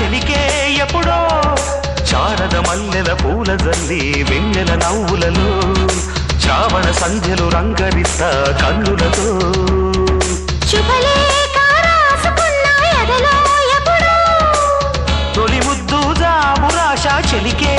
చెలికే ఎప్పుడో చారద మల్లెల పూల జల్లి వెన్నెల నవ్వులలో శ్రావణ సంధ్యలు రంగరిస్తా కన్నులతో. తొలి ముద్దు జాబు చెలికే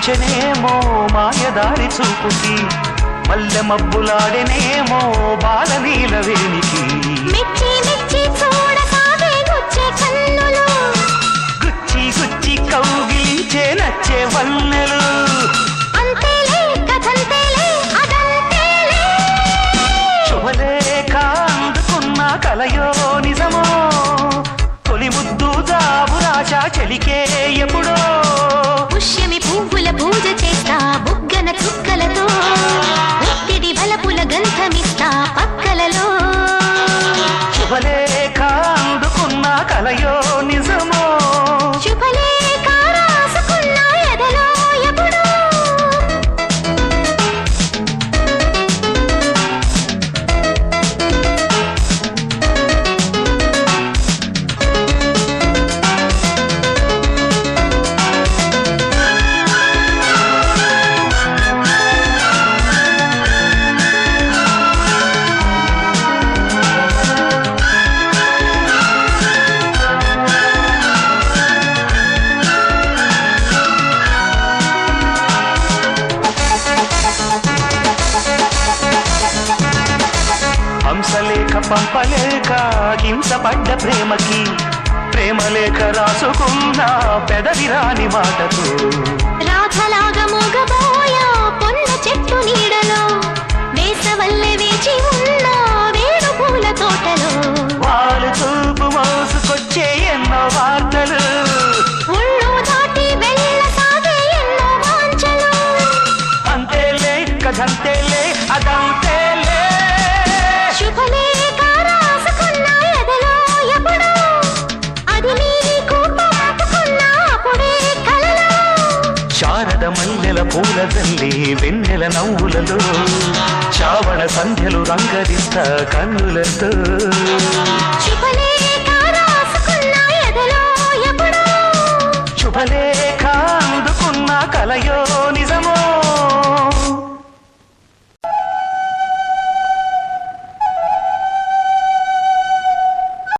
గాలి వీచనేమో మాయదారి చూపుకి మల్లె మబ్బులాడెనేమో బాల నీల వేణికి గుచ్చే గుచ్చి కౌగిలించే నచ్చే శుభలేఖ అందుకున్న కలయో నిజమో తొలి ముద్దు జాబు చెలికే ఎప్పుడో పంపలేక హింసపడ్డ ప్రేమకి. ప్రేమలేఖ రాసుకున్న పెదవిరాని మాటకు. మాటతో రాధలాగా మూగబోయా పూలదల్లి వెన్నెల నవ్వులలో చావణ సంధ్యలు రంగరిస్త కన్నులతో శుభలేఖ అందుకున్న కలయో నిజం